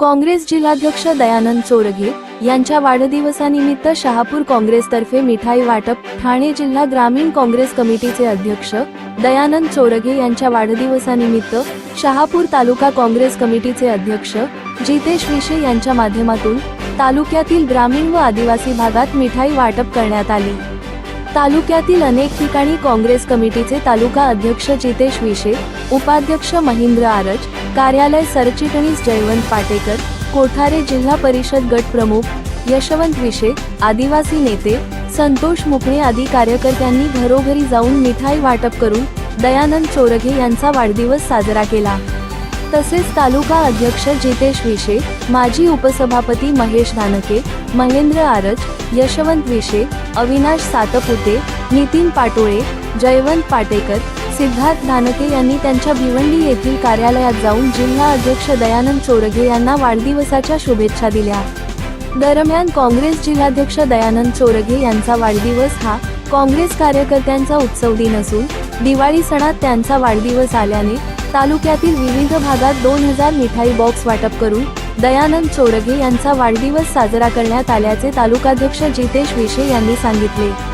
काँग्रेस जिल्हाध्यक्ष दयानंद चोरगे यांच्या वाढदिवसानिमित्त शहापूर काँग्रेसतर्फे मिठाई वाटप ठाणे जिल्हा ग्रामीण काँग्रेस कमिटीचे अध्यक्ष दयानंद चोरगे यांच्या वाढदिवसानिमित्त शहापूर तालुका काँग्रेस कमिटीचे अध्यक्ष जितेश विशे यांच्या माध्यमातून तालुक्यातील ग्रामीण व आदिवासी भागात मिठाई वाटप करण्यात आली. तालुक्यातील अनेक ठिकाणी काँग्रेस कमिटीचे तालुका अध्यक्ष जितेश विशे उपाध्यक्ष महेंद्र आरज कार्यालय सरचिटणीस जयवंत पाटेकर कोठारे जिल्हा परिषद गट प्रमुख यशवंत विशे आदिवासी नेते संतोष मुकणे आदी कार्यकर्त्यांनी घरोघरी जाऊन मिठाई वाटप करून दयानंद चोरघे यांचा वाढदिवस साजरा केला. तसेच तालुका अध्यक्ष जितेश विशे माजी उपसभापती महेश धानके महेंद्र आरज यशवंत विशे अविनाश सातपुते नितीन पाटोळे जयवंत पाटेकर सिद्धार्थ धानके यांनी त्यांच्या भिवंडी येथील कार्यालयात जाऊन जिल्हा अध्यक्ष दयानंद चोरगे यांना वाढदिवसाच्या शुभेच्छा दिल्या. दरम्यान काँग्रेस जिल्हाध्यक्ष दयानंद चोरगे यांचा वाढदिवस हा काँग्रेस कार्यकर्त्यांचा उत्सव दिन असून दिवाळी सणात त्यांचा वाढदिवस आल्याने तालुक्यातील विविध भागात दोन हजार मिठाई बॉक्स वाटप करून दयानंद चोरगे यांचा वाढदिवस साजरा करण्यात आल्याचे तालुकाध्यक्ष जितेश विशे यांनी सांगितले.